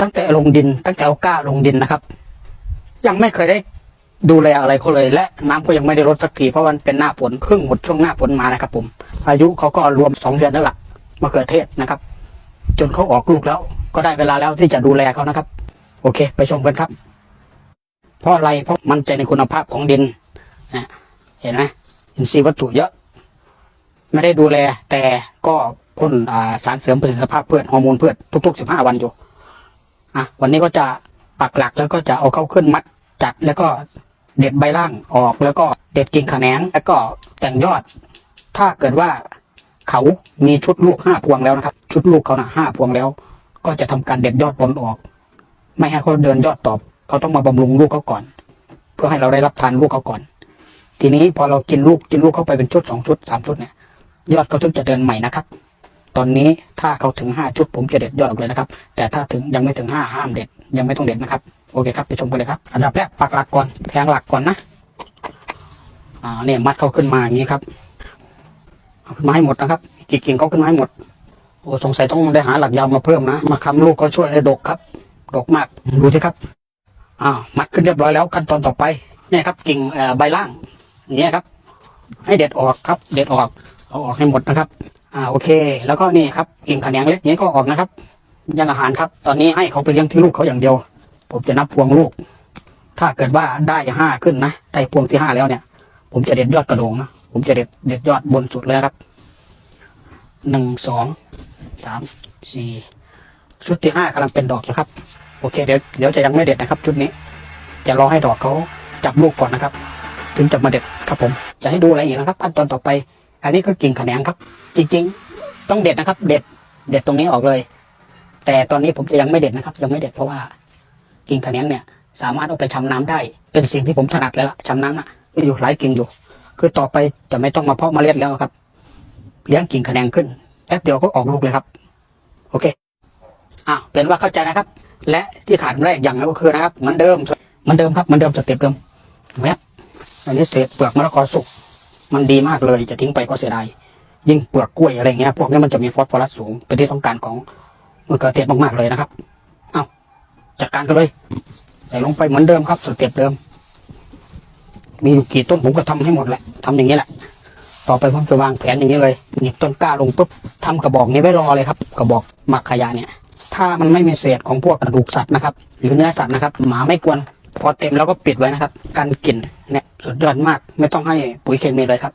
ตั้งแต่ลงดิน ตั้งแต่เอากล้าลงดินนะครับ ยังไม่เคยได้ดูแลอะไรเขาเลย และน้ำก็ยังไม่ได้ลดสักทีเพราะมันเป็นหน้าฝนเพิ่งหมดช่วงหน้าฝนมานะครับ ผม อายุเขาก็รวมสองเดือนแล้วล่ะมะเขือเทศนะครับ จนเขาออกลูกแล้ว ก็ได้เวลาแล้วที่จะดูแลเขานะครับ โอเค ไปชมกันครับ เพราะอะไรเพราะมั่นใจในคุณภาพของดินนะเห็นไหมอินทรีย์วัตถุเยอะ ไม่ได้ดูแล แต่ก็พ่นสารเสริมประสิทธิภาพพืชฮอร์โมนพืชทุกๆสิบห้าวันอยู่ อะวันนี้ก็จะปักหลักแล้วก็จะเอาเข้าขึ้นมัดจัดแล้วก็เด็ดใบล่างออกแล้วก็เด็ดกิ่งแขนแล้วก็แต่งยอด ถ้าเกิดว่าเขามีชุดลูกห้าพวงแล้วนะครับ ชุดลูกเขานะห้าพวงแล้ว ก็จะทำการเด็ดยอดผลออก ไม่ให้เขาเดินยอดตอบเขาต้องมาบำรุงลูกเขาก่อน เพื่อให้เราได้รับทานลูกเขาก่อน ทีนี้พอเรากินลูกกินลูกเข้าไปเป็นชุดสองชุดสามชุดเนี่ยยอดเขาถึงจะเดินใหม่นะครับ ตอนนี้ถ้าเขาถึงห้าชุดผมจะเด็ดยอดออกเลยนะครับ แต่ถ้าถึงยังไม่ถึงห้าห้ามเด็ด ยังไม่ต้องเด็ดนะครับ โอเคครับไปชมกันเลยครับ อันดับแรกปักหลักก่อนแทงหลักก่อนนะ อ่าเนี่ยมัดเขาขึ้นมาอย่างนี้ครับเอาขึ้นมาให้หมดนะครับกี่กิ่งเขาขึ้นมาให้หมด โอ้สงสัยต้องได้หาหลักยาวมาเพิ่มนะ มาคำลูกเขาช่วยได้ดกครับ ดกมากดูสิครับอ้าวมัดขึ้นเรียบร้อยแล้วขั้นตอนต่อไปเนี่ยครับ กิ่งใบล่างอย่างเงี้ยครับ ให้เด็ดออกครับ เด็ดออกเอาออกให้หมดนะครับ อ่าโอเค แล้วก็นี่ครับกิ่งขะแหนงเล็กนี้ก็ออกนะครับ ยังอาหารครับ ตอนนี้ให้เขาไปเลี้ยงที่ลูกเขาอย่างเดียว ผมจะนับพวงลูก ถ้าเกิดว่าได้ห้าขึ้นนะได้พวงที่ห้าแล้วเนี่ย ผมจะเด็ดยอดกระโดงนะผมจะเด็ดเด็ดยอดบนสุดเลยครับหนึ่งสองสามสี่ชุดที่ห้ากำลังเป็นดอกแล้วครับ โอเคเดี๋ยวเดี๋ยวจะยังไม่เด็ดนะครับ ชุดนี้ จะรอให้ดอกเขาจับลูกก่อนนะครับ ถึงจะมาเด็ดครับผม จะให้ดูอะไรอีกนะครับขั้นตอนต่อไป อันนี้ก็กิ่งแขนงครับ จริงๆ ต้องเด็ดนะครับ เด็ด เด็ดตรงนี้ออกเลย แต่ตอนนี้ผมจะยังไม่เด็ดนะครับ ยังไม่เด็ดเพราะว่ากิ่งแขนงเนี่ย สามารถเอาไปชำน้ำได้ เป็นสิ่งที่ผมถนัดเลยละชำน้ำน่ะอยู่หลายกิ่งอยู่ คือต่อไปจะไม่ต้องมาเพาะเมล็ดแล้วครับ เลี้ยงกิ่งแขนงขึ้นแป๊บเดียวก็ออกลูกเลยครับ โอเคอ้าวเป็นว่าเข้าใจนะครับ และที่ขาดไม่ได้อย่างนั้นก็คือนะครับเหมือนเดิมเหมือนเดิมครับเหมือนเดิมสเต็ปเดิมแวบอันนี้เศษเปลือกมะละกอสุก มันดีมากเลยจะทิ้งไปก็เสียดายยิ่งเปลือกกล้วยอะไรเงี้ยพวกนี้มันจะมีฟอสฟอรัสสูงเป็นที่ต้องการของมะเขือเทศมากๆเลยนะครับ เอาจัดการกันเลยใส่ลงไปเหมือนเดิมครับสเต็ปเดิม มีอยู่กี่ต้นผมก็ทำให้หมดแหละทำอย่างนี้แหละ ต่อไปผมจะวางแผนอย่างนี้เลยหยิบต้นกล้าลงปุ๊บทำกระบอกนี้ไว้รอเลยครับ กระบอกหมักขยะเนี่ย ถ้ามันไม่มีเศษของพวกกระดูกสัตว์นะครับ หรือเนื้อสัตว์นะครับ หมาไม่กวนพอเต็มแล้วก็ปิดไว้นะครับกันกลิ่นเนี่ย สุดยอดมาก ไม่ต้องให้ปุ๋ยเคมีเลยครับ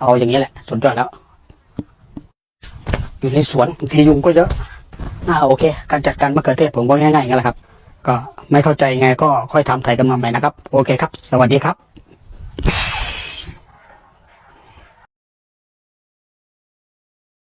เอาอย่างนี้แหละ สุดยอดแล้ว อยู่ในสวนบางทียุงก็เยอะอ่าโอเค การจัดการมะเขือเทศผมก็ง่ายๆงั้นแหละครับ ก็ไม่เข้าใจไงก็ค่อยทำไถ่กันมาใหม่นะครับ โอเคครับ สวัสดีครับ